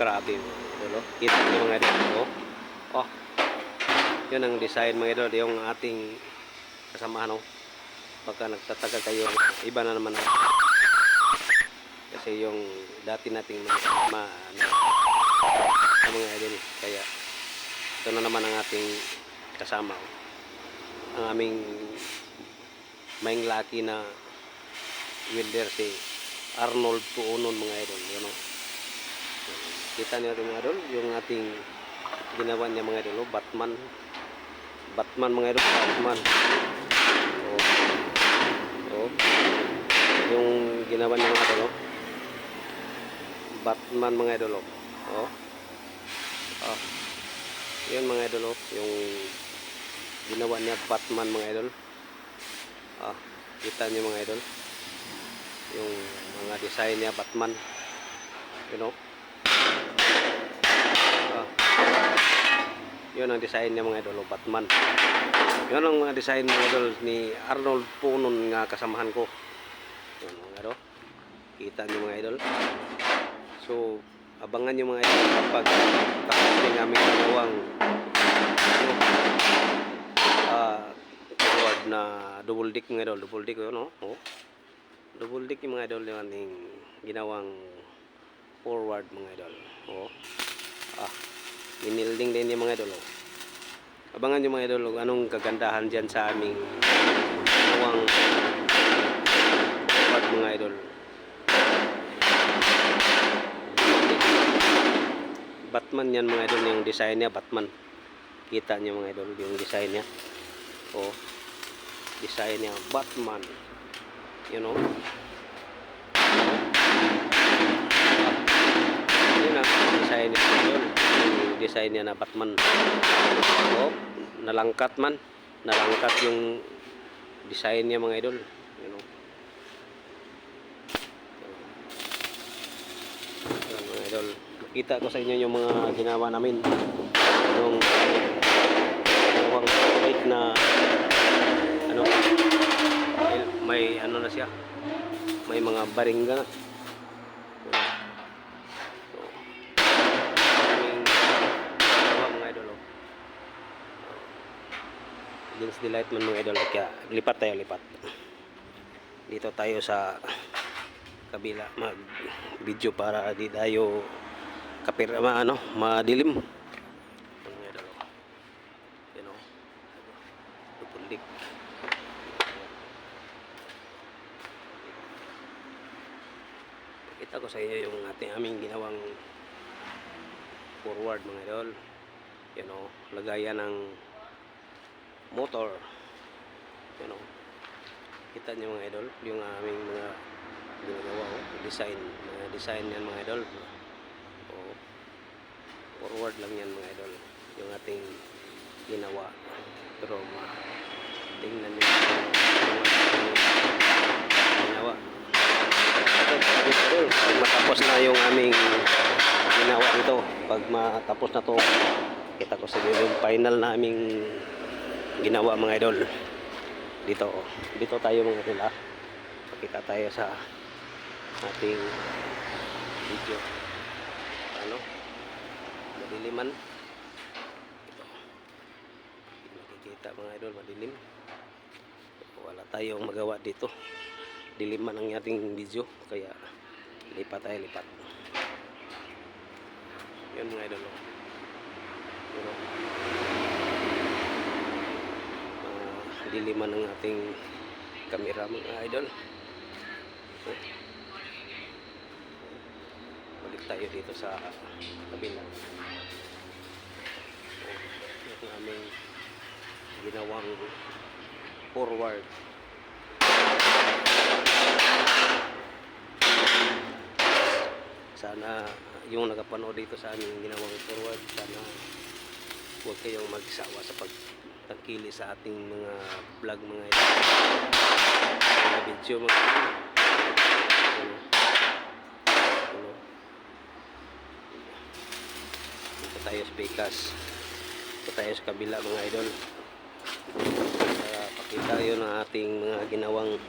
Grabe idol. oh. Kita niyo mga idol. Oh. Yun ang design mga idol. Yung ating kasamahan. Oh. Pagka nagtataka kayo, iba na naman. oh. Kasi yung dati nating ma, ano, mga idol. Kaya ito na naman ang ating kasama. oh. Ang aming maing laki na welder si Arnold Puunon mga idol. Yun, oh. Kita niyo mga idol, yung ating ginawa niya mga idol, oh, Batman. Batman mga idol, Batman. Oh. Oh. Yung ginawa niya mga idol, oh. Batman mga idol, oh. Oh. Oh. Yun mga idol, oh. Yung ginawa niya Batman mga idol. Ah, kita niyo mga idol. Yung mga design niya Batman. You know? Ah. Yun ang design niya mga idol, oh, Batman. Yun ang mga design idol ni Arnold Punon nga kasamahan ko. Yun mga idol. Kita niyo mga idol. So, abangan niyo mga idol kapag tapos ng aming ginawang ano, forward na double dick mga idol double dick yun no oh. double dick yung mga idol yung ating ginawang forward mga idol oh. ah minilding din yung mga idol abangan yung mga idol anong kagandahan dyan sa aming ginawang forward mga idol. Batman yan mga idol yung design niya Batman. Kita niyo mga idol yung design niya. Oh design niya Batman. You know? Yun ang design niya design niya na Batman. Oh nalangkat man. Nalangkat yung design niya mga idol. You know. Ayan, mga idol. Makita ko sa inyo yung mga ginawa namin. Yung dalawang bike na ano may, ano na siya. May mga baringa. na so, aming dalawa mga idol oh. Against the light man mga idol. Kaya lipat tayo lipat. Dito tayo sa kabila. Mag video para di tayo kapir ma, ano madilim. Mga idol you know? Pupundik kita ko sa inyo yung ating aming ginawang forward mga idol. You know? Lagayan ng motor. You know. Kita nyo mga idol yung aming mga ginagawa oh, design mga design yan mga idol. Oh, forward lang yan mga idol. Yung ating ginawa pero ma tingnan nyo ginawa. Idol pag matapos na yung aming ginawa ito pag matapos na to kita ko sa yung final na aming ginawa mga idol. Dito oh. dito tayo mga idol ah. Pakita tayo sa ating video. Ano? Madiliman. Ito. Makikita mga idol madilim. Wala tayong magawa dito. Diliman ang ating video kaya lipat tayo lipat. Yun mga idol oh. Diliman ng ating kamera mga idol. So, balik tayo dito sa kabila so, yung aming ginawang forward. Sana yung nakapanood dito sa aming ginawang forward sana huwag kayong magsawa sa pagtangkili sa ating mga vlog mga ito mga video mga ano, ano, ano. tayo sa Bekas dito tayo sa kabila mga idol kaya Kita yun ang ating mga ginawang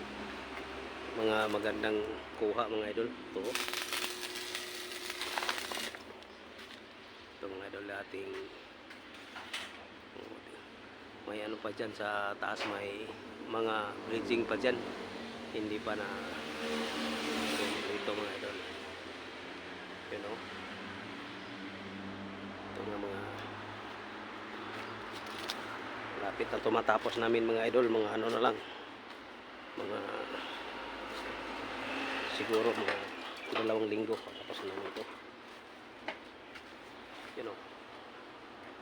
mga magandang kuha mga idol. Ito. Ito mga idol ating may ano pa dyan sa taas may mga bridging pa dyan. Hindi pa na ito mga idol. You know? Ito nga mga lapit na tumatapos namin mga idol mga ano na lang mga siguro mga dalawang linggo patapos na namin ito you know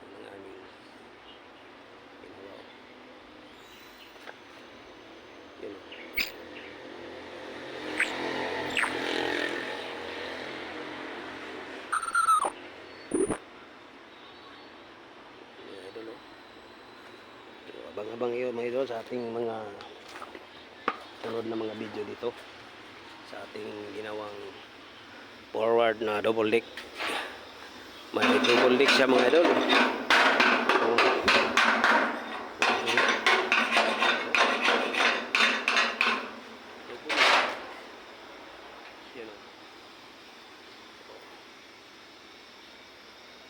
yun ang aming ginawa you know mga idol oh So, abang-abang iyo mga idol sa ating mga sunod na mga video dito sa ating ginawang forward na double deck may double deck siya mga idol So, Yan o.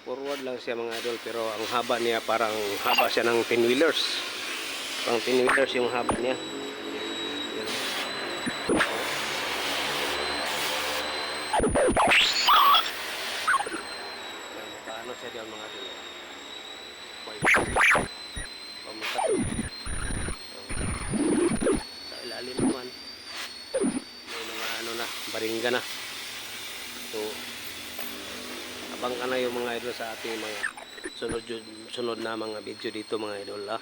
Forward lang siya mga idol pero ang haba niya parang haba siya ng 10 wheelers. Pang 10 wheelers yung haba niya. Paano siya diyan mga? May pamukat. Sa ilalim naman may mga ano na, baringga na. So, abang ka na yung mga idol sa ating mga sunod, sunod na mga video dito mga idol ha.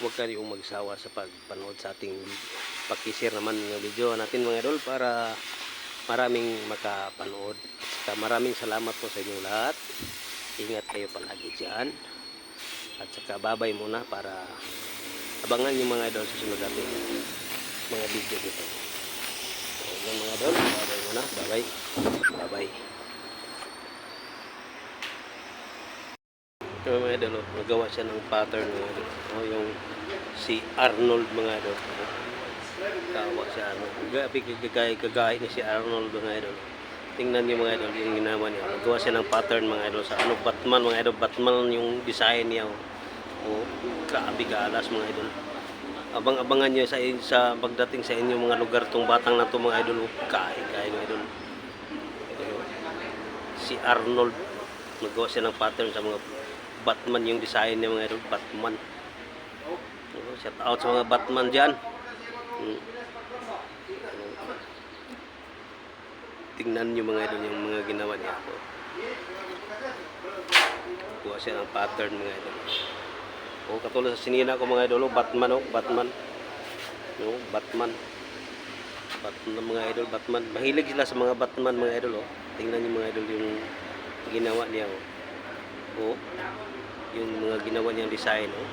Huwag kayong magsawa sa pagpanood sa ating video. Pakishare naman yung video natin mga idol para maraming makapanood. At maraming salamat po sa inyong lahat. Ingat kayo palagi dyan. At saka babay muna para abangan yung mga idol sa sunod natin mga video dito. Mga idol. Babay muna. Babay. Babay. Ito mga idol, oh, nagawa siya ng pattern mga idol. Oh, yung si Arnold mga idol. Oh, Kawa siya ano. Gabi kagay kagay ni si Arnold mga idol. Tingnan niyo mga idol yung ginawa niya. Nagawa siya ng pattern mga idol sa ano Batman mga idol. Batman yung design niya. Oh, oh grabe kalas mga idol. Abang-abangan niyo sa sa pagdating sa inyong mga lugar tong batang na to mga idol. Oh, kay kay mga idol. Oh. Si Arnold nagawa siya ng pattern sa mga Batman yung design niya mga idol, Batman. Oh, shout out sa mga Batman diyan. Hmm. Tingnan niyo mga idol yung mga ginawa niya. Oh. Kuha siya ng pattern mga idol. Oh, katulad sa sinina ko mga idol, oh, Batman oh, Batman. No, Batman. Batman mga idol, Batman. Mahilig sila sa mga Batman mga idol oh. Tingnan niyo mga idol yung ginawa niya oh. Oh. Yung mga ginawa niyang design oh.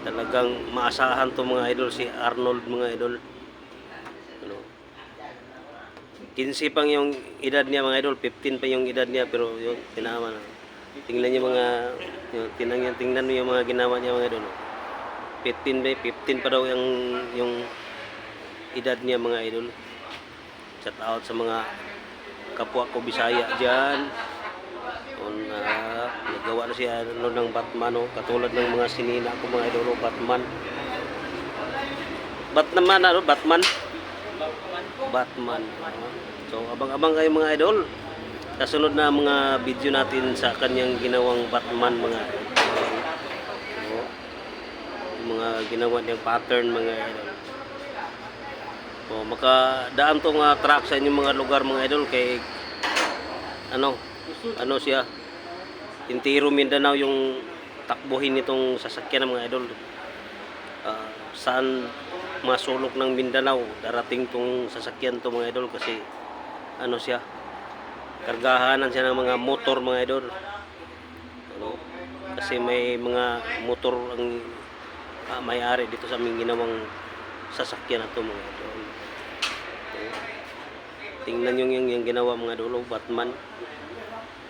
Talagang maasahan to mga idol si Arnold mga idol. Ano? 15 pang yung edad niya mga idol, 15 pa yung edad niya pero yung tinama na. Tingnan niyo mga yung, tingnan tingnan niyo yung mga ginawa niya mga idol. oh. 15 ba 15 pa daw yung yung edad niya mga idol. Shout out sa mga kapwa ko Bisaya diyan. On uh, nagawa na siya ano, ng Batman oh, katulad ng mga sinina ko mga idol oh, Batman. Batman ano Batman? Batman. So abang-abang kayo mga idol. Kasunod na mga video natin sa kanyang ginawang Batman mga yung mga ginawa niyang pattern mga idol. Oh, makadaan tong uh, truck sa inyong mga lugar mga idol kay ano ano siya? Intiro Mindanao yung takbuhin nitong sasakyan ng mga idol. Ah, saan masulok ng Mindanao darating tong sasakyan to mga idol kasi ano siya? Kargahanan siya ng mga motor mga idol. Ano? Kasi may mga motor ang ah, may-ari dito sa aming ginawang sasakyan na to mga idol. Tingnan yung, yung, yung ginawa mga idol oh, Batman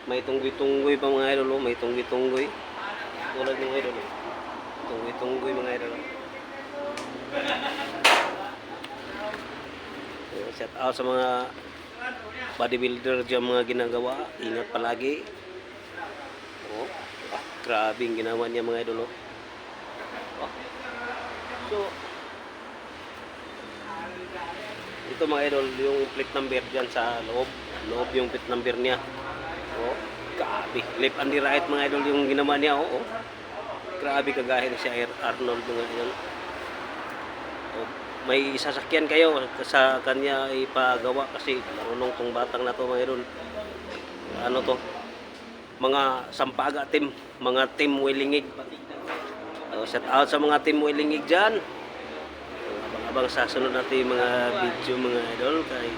may tunggoy-tunggoy pa mga idol oh, may tunggoy-tunggoy tulad ng idol oh. Tunggoy-tunggoy mga idol. Ayun, Shout out sa mga bodybuilder dyan mga ginagawa. Ingat palagi. Oh, ah, grabe ang ginawa niya mga idol. Oh. Ah. So, ito mga idol, yung plate number dyan sa loob. Loob yung plate number niya. Oh, grabe. Left and right mga idol yung ginawa niya. Oh, oh. Grabe kagahin si Ar- Arnold mga idol. Oh, may sasakyan kayo sa kanya ipagawa kasi marunong tong batang na to mga idol. Ano to? Mga sampaga team, mga team Willingig. Oh, shout out sa mga team Willingig dyan. Abang-abang sa sunod natin mga video mga idol kay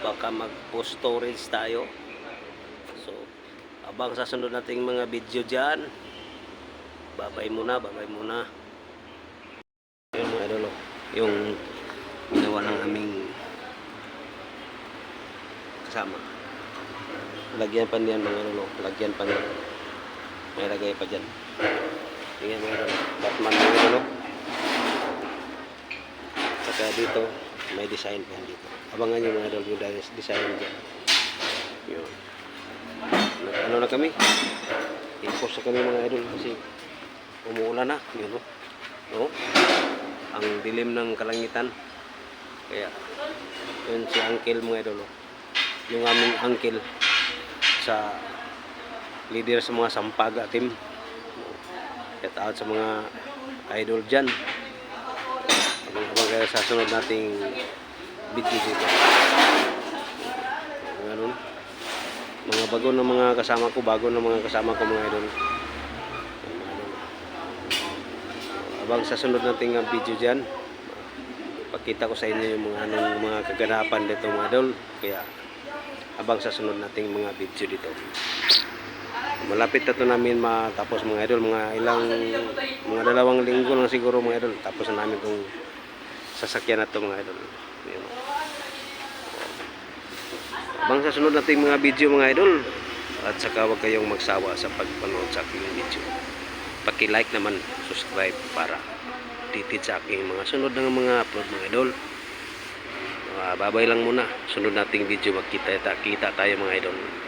baka mag-post storage tayo. Abang sa sunod nating mga video dyan. Babay muna, babay muna. Yun mga idol, oh. yung ginawa ng aming kasama. Lagyan pa niyan mga idol, oh. lagyan pa niyan. May lagay pa dyan. Tingnan mga idol, Batman mga idol. oh. Saka dito, may design pa dito. Abangan nyo mga idol yung des- design dyan. Ano na kami? Impos na kami mga idol kasi umuulan na. Yun, no? no? Ang dilim ng kalangitan. Kaya, yun si Uncle mga idol. Yung aming Uncle sa leader sa mga Sampaga team. Shout out sa mga idol dyan. Abang-abang kayo sa sunod nating video dito. Ganun. Mga bago na mga kasama ko, bago na mga kasama ko mga idol. Abang sa sunod nating uh, video dyan, pakita ko sa inyo yung mga anong mga kaganapan dito mga idol. Kaya abang sa sunod nating mga video dito. Malapit na to namin matapos mga idol, mga ilang mga dalawang linggo lang siguro mga idol. Tapos na namin tong sasakyan na to mga idol. Yun. Abang sa sunod nating mga video mga idol. At saka huwag kayong magsawa sa pagpanood sa aking video. Paki-like naman, subscribe para titid sa aking mga sunod ng mga upload mga idol. Ah, babay lang muna. Sunod nating video magkita kita tayo mga idol.